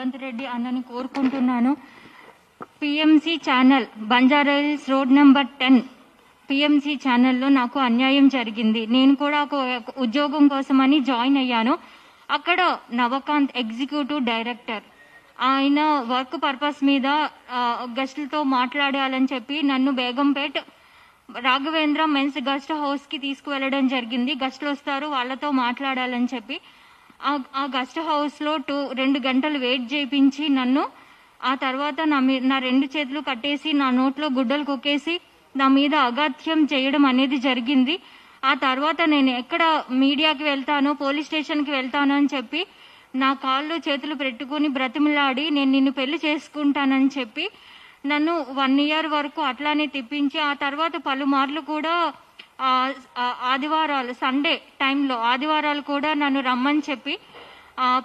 రెడ్డి అన్నని కోరుకుంటున్నాను. PMC channel Banjara Hills road number ten. PMC ఛానల్లో నాకు అన్యాయం జరిగింది. నేను కూడా ఒక ఉద్యోగం కోసమని జాయిన్ అయ్యాను. అక్కడ నవకాంత్ ఎగ్జిక్యూటివ్ డైరెక్టర్. ఆయన వర్క్ పర్పస్ మీద గెస్టులతో మాట్లాడాలని చెప్పి నన్ను బేగంపేట్ రాఘవేంద్ర మెన్స్ గెస్ట్ హౌస్కి తీసుకువెళ్ళడం జరిగింది. గెస్టులు వస్తారు వాళ్ళతో మాట్లాడాలని చెప్పి. ఆ- ఆ గెస్ట్ హౌస్లో టూ రెండు గంటలు వెయిట్ చేయించి నన్ను ఆ తర్వాత నా మీ నా రెండు చేతులు కట్టేసి నా నోట్లో గుడ్డలు కుక్కేసి నా మీద అగాధ్యం చేయడం అనేది జరిగింది. ఆ తర్వాత నేను ఎక్కడ మీడియాకి వెళ్తాను పోలీస్ స్టేషన్కి వెళ్తాను అని చెప్పి నా కాళ్ళు చేతులు పెట్టుకుని బ్రతిమలాడి నేను నిన్ను పెళ్ళి చేసుకుంటానని చెప్పి నన్ను వన్ ఇయర్ వరకు అట్లానే తిప్పించి ఆ తర్వాత పలుమార్లు కూడా ఆదివారాలు సండే టైంలో ఆదివారాలు కూడా నన్ను రమ్మని చెప్పి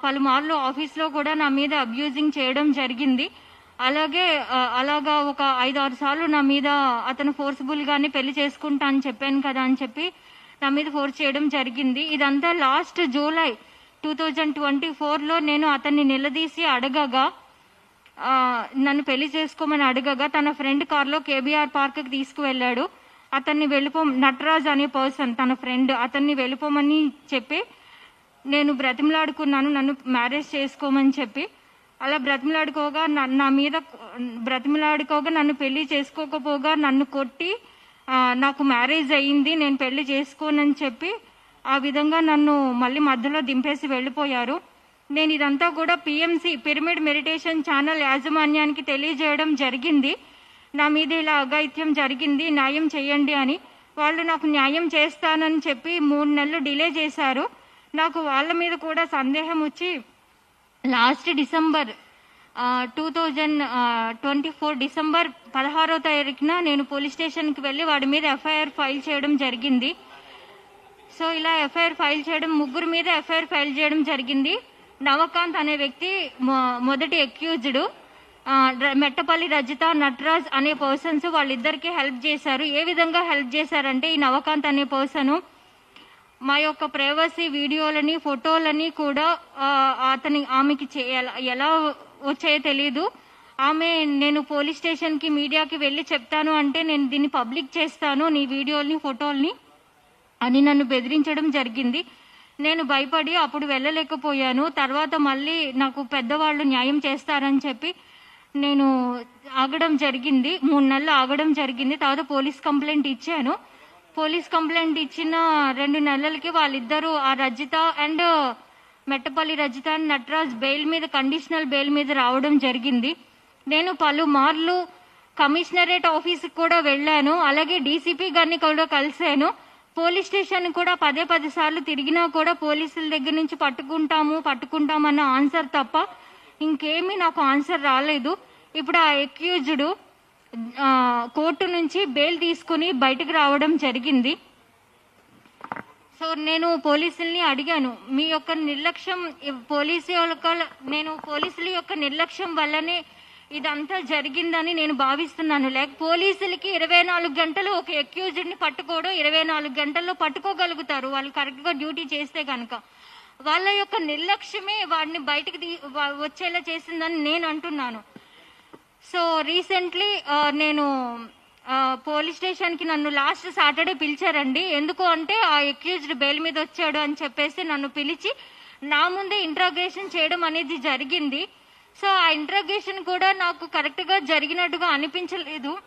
పలుమార్లు ఆఫీస్లో కూడా నా మీద అబ్యూజింగ్ చేయడం జరిగింది. అలాగే అలాగా ఒక ఐదు ఆరు సార్లు నా మీద అతను ఫోర్స్ఫుల్గానే పెళ్ళి చేసుకుంటా అని చెప్పాను కదా అని చెప్పి నా మీద ఫోర్స్ చేయడం జరిగింది. ఇదంతా last July two thousand twenty ఫోర్లో నేను అతన్ని నిలదీసి అడగగా నన్ను పెళ్ళి చేసుకోమని అడగగా తన ఫ్రెండ్ కార్లో కేబీఆర్ పార్క్కి తీసుకువెళ్ళాడు. అతన్ని వెళ్ళిపో నటరాజ్ అనే పర్సన్ తన ఫ్రెండ్ అతన్ని వెళ్ళిపోమని చెప్పి నేను బ్రతిమలాడుకున్నాను నన్ను మ్యారేజ్ చేసుకోమని చెప్పి అలా బ్రతిమలాడుకోగా నా- మీద బ్రతిమలాడుకోగా నన్ను పెళ్ళి చేసుకోకపోగా నన్ను కొట్టి నాకు మ్యారేజ్ అయ్యింది నేను పెళ్ళి చేసుకోనని చెప్పి ఆ విధంగా నన్ను మళ్ళీ మధ్యలో దింపేసి వెళ్ళిపోయారు. నేను ఇదంతా కూడా పిఎంసి పిరమిడ్ మెడిటేషన్ ఛానల్ యాజమాన్యానికి తెలియజేయడం జరిగింది. నా మీద ఇలా అఘాయిత్యం జరిగింది న్యాయం చేయండి అని వాళ్ళు నాకు న్యాయం చేస్తానని చెప్పి మూడు నెలలు డిలే చేశారు. నాకు వాళ్ళ మీద కూడా సందేహం వచ్చి last December two thousand twenty four December పదహారో తారీఖున నేను పోలీస్ స్టేషన్కి వెళ్ళి వాడి మీద ఎఫ్ఐఆర్ ఫైల్ చేయడం జరిగింది. సో ఇలా ఎఫ్ఐఆర్ ఫైల్ చేయడం ముగ్గురు మీద ఎఫ్ఐఆర్ ఫైల్ చేయడం జరిగింది. నవకాంత్ అనే వ్యక్తి మొ- మొదటి అక్యూజ్డ్. మెట్టపల్లి రజిత నటరాజ్ అనే పర్సన్స్ వాళ్ళిద్దరికీ హెల్ప్ చేశారు. ఏ విధంగా హెల్ప్ చేశారంటే ఈ నవకాంత్ అనే పర్సన్ మా యొక్క ప్రైవసీ వీడియోలని ఫోటోలని కూడా అతని ఆమెకి ఎలా- ఎలా వచ్చాయో తెలియదు ఆమె నేను పోలీస్ స్టేషన్కి మీడియాకి వెళ్ళి చెప్తాను అంటే నేను దీన్ని పబ్లిక్ చేస్తాను నీ వీడియోల్ని ఫోటోల్ని అని నన్ను బెదిరించడం జరిగింది. నేను భయపడి అప్పుడు వెళ్ళలేకపోయాను. తర్వాత మళ్ళీ నాకు పెద్దవాళ్ళు న్యాయం చేస్తారని చెప్పి నేను ఆగడం జరిగింది. మూడు నెలలు ఆగడం జరిగింది. తర్వాత పోలీస్ కంప్లైంట్ ఇచ్చాను. పోలీస్ కంప్లైంట్ ఇచ్చిన రెండు నెలలకి వాళ్ళిద్దరూ ఆ Rajitha and Mettapalli Rajitha and Nataraj bail మీద కండిషనల్ బెయిల్ మీద రావడం జరిగింది. నేను పలుమార్లు కమిషనరేట్ ఆఫీస్కి కూడా వెళ్ళాను. అలాగే డీసీపీ గారిని కూడా కలిశాను. పోలీస్ స్టేషన్ కూడా పదే పది సార్లు తిరిగినా కూడా పోలీసుల దగ్గర నుంచి పట్టుకుంటాము పట్టుకుంటామన్న ఆన్సర్ తప్ప ఇంకేమీ నాకు ఆన్సర్ రాలేదు. ఇప్పుడు ఆ ఎక్యూజ్డ్ కోర్టు నుంచి బెయిల్ తీసుకుని బయటకు రావడం జరిగింది. సో నేను పోలీసుల్ని అడిగాను మీ యొక్క నిర్లక్ష్యం పోలీసు యొక్క నేను పోలీసుల యొక్క నిర్లక్ష్యం వల్లనే ఇదంతా జరిగిందని నేను భావిస్తున్నాను. లేక పోలీసులకి ఇరవై నాలుగు గంటలు ఒక అక్యూజ్డ్ని పట్టుకోవడం ఇరవై నాలుగు గంటల్లో పట్టుకోగలుగుతారు. వాళ్ళు కరెక్ట్గా డ్యూటీ చేస్తే కనుక వాళ్ళ యొక్క నిర్లక్ష్యమే వాడిని బయటకు తీ- వచ్చేలా చేసిందని నేను అంటున్నాను. సో రీసెంట్లీ నేను పోలీస్ స్టేషన్కి నన్ను లాస్ట్ సాటర్డే పిలిచారండి. ఎందుకు అంటే ఆ అక్యూజ్డ్ బెయిల్ మీద వచ్చాడు అని చెప్పేసి నన్ను పిలిచి నా ముందే ఇంట్రాగేషన్ చేయడం అనేది జరిగింది. సో ఆ ఇంట్రాగేషన్ కూడా నాకు కరెక్ట్గా జరిగినట్టుగా అనిపించలేదు.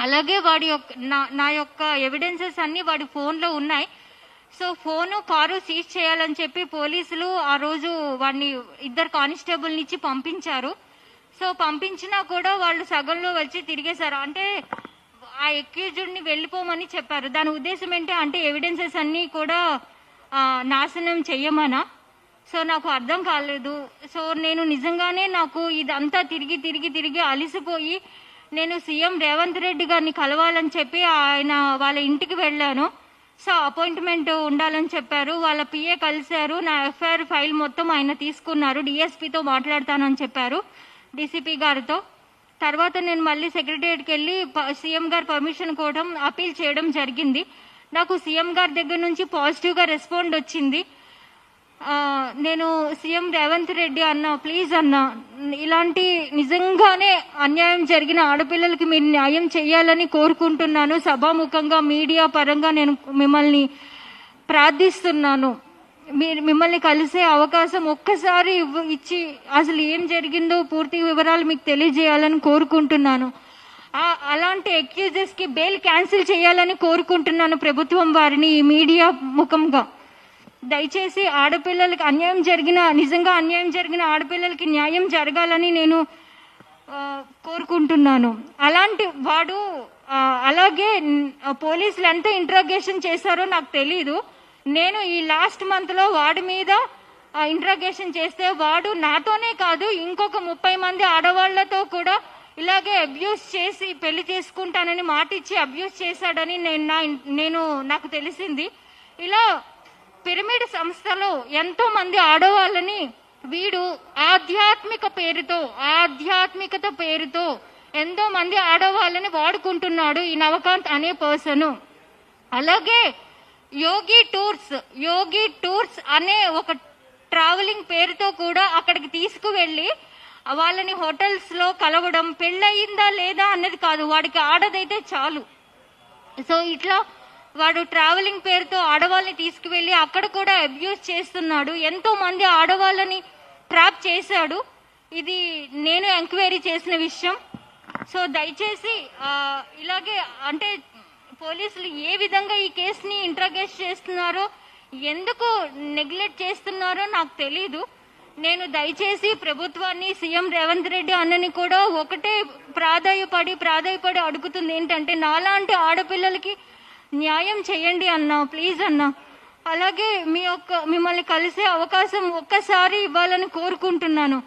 అలాగే వాడి యొక్క నా నా యొక్క ఎవిడెన్సెస్ అన్నీ వాడి ఫోన్లో ఉన్నాయి. సో ఫోను కారు సీజ్ చేయాలని చెప్పి పోలీసులు ఆ రోజు వాడిని ఇద్దరు కానిస్టేబుల్ ఇచ్చి పంపించారు. సో పంపించినా కూడా వాళ్ళు సగంలో వచ్చి తిరిగేశారు. అంటే ఆ ఎక్యూజ్డ్ని వెళ్ళిపోమని చెప్పారు. దాని ఉద్దేశం ఏంటి అంటే ఎవిడెన్సెస్ అన్నీ కూడా నాశనం చెయ్యమనా? సో నాకు అర్థం కాలేదు. సో నేను నిజంగానే నాకు ఇదంతా తిరిగి తిరిగి తిరిగి అలిసిపోయి నేను సీఎం రేవంత్ రెడ్డి గారిని కలవాలని చెప్పి ఆయన వాళ్ళ ఇంటికి వెళ్ళాను. సో అపాయింట్మెంట్ ఉండాలని చెప్పారు. వాళ్ళ పిఏ కలిశారు. నా ఎఫ్ఐఆర్ ఫైల్ మొత్తం ఆయన తీసుకున్నారు. డిఎస్పీతో మాట్లాడతానని చెప్పారు డీసీపీ గారితో. తర్వాత నేను మళ్ళీ సెక్రటరియట్కి వెళ్ళి ప- సీఎం గారి పర్మిషన్ కోసం అపీల్ చేయడం జరిగింది. నాకు సీఎం గారి దగ్గర నుంచి పాజిటివ్గా రెస్పాండ్ వచ్చింది. నేను సీఎం రేవంత్ రెడ్డి అన్న ప్లీజ్ అన్న ఇలాంటి నిజంగానే అన్యాయం జరిగిన ఆడపిల్లలకి మీరు న్యాయం చేయాలని కోరుకుంటున్నాను. సభాముఖంగా మీడియా పరంగా నేను మిమ్మల్ని ప్రార్థిస్తున్నాను. మీరు మిమ్మల్ని కలిసే అవకాశం ఒక్కసారి ఇవ్వ- ఇచ్చి అసలు ఏం జరిగిందో పూర్తి వివరాలు మీకు తెలియజేయాలని కోరుకుంటున్నాను. అలాంటి అక్యూజెస్కి బెయిల్ క్యాన్సిల్ చేయాలని కోరుకుంటున్నాను ప్రభుత్వం వారిని ఈ మీడియా ముఖంగా. దయచేసి ఆడపిల్లలకి అన్యాయం జరిగిన నిజంగా అన్యాయం జరిగిన ఆడపిల్లలకి న్యాయం జరగాలని నేను కోరుకుంటున్నాను. అలాంటి వాడు అలాగే పోలీసులు ఎంత ఇంట్రాగేషన్ చేశారో నాకు తెలీదు. నేను ఈ లాస్ట్ మంత్లో వాడి మీద ఇంట్రాగేషన్ చేస్తే వాడు నాతోనే కాదు ఇంకొక ముప్పై మంది ఆడవాళ్ళతో కూడా ఇలాగే అబ్యూస్ చేసి పెళ్ళి చేసుకుంటానని మాట ఇచ్చి అబ్యూస్ చేశాడని నేను నా నేను నాకు తెలిసింది. ఇలా పిరమిడ్ సంస్థలో ఎంతో మంది ఆడవాళ్ళని వీడు ఆధ్యాత్మిక పేరుతో ఆధ్యాత్మికత పేరుతో ఎంతో మంది ఆడవాళ్ళని వాడుకుంటున్నాడు ఈ నవకాంత్ అనే పర్సన్. అలాగే యోగి టూర్స్ యోగి టూర్స్ అనే ఒక ట్రావెలింగ్ పేరుతో కూడా అక్కడికి తీసుకువెళ్ళి వాళ్ళని హోటల్స్లో కలవడం పెళ్ళయిందా లేదా అన్నది కాదు వాడికి ఆడదైతే చాలు. సో ఇట్లా వాడు ట్రావెలింగ్ పేరుతో ఆడవాళ్ళని తీసుకువెళ్ళి అక్కడ కూడా అబ్యూస్ చేస్తున్నాడు. ఎంతో మంది ఆడవాళ్ళని ట్రాప్ చేశాడు. ఇది నేను ఎంక్వైరీ చేసిన విషయం. సో దయచేసి ఇలాగే అంటే పోలీసులు ఏ విధంగా ఈ కేసుని ఇంట్రగేట్ చేస్తున్నారో ఎందుకు నెగ్లెక్ట్ చేస్తున్నారో నాకు తెలీదు. నేను దయచేసి ప్రభుత్వాన్ని సీఎం రేవంత్ రెడ్డి అన్నని కూడా ఒకటే ప్రాధాయపడి ప్రాధాయపడి అడుగుతుంది. ఏంటంటే నాలాంటి ఆడపిల్లలకి న్యాయం చేయండి అన్నా ప్లీజ్ అన్నా. అలాగే మీ యొక్క మిమ్మల్ని కలిసే అవకాశం ఒక్కసారి ఇవ్వాలని కోరుకుంటున్నాను.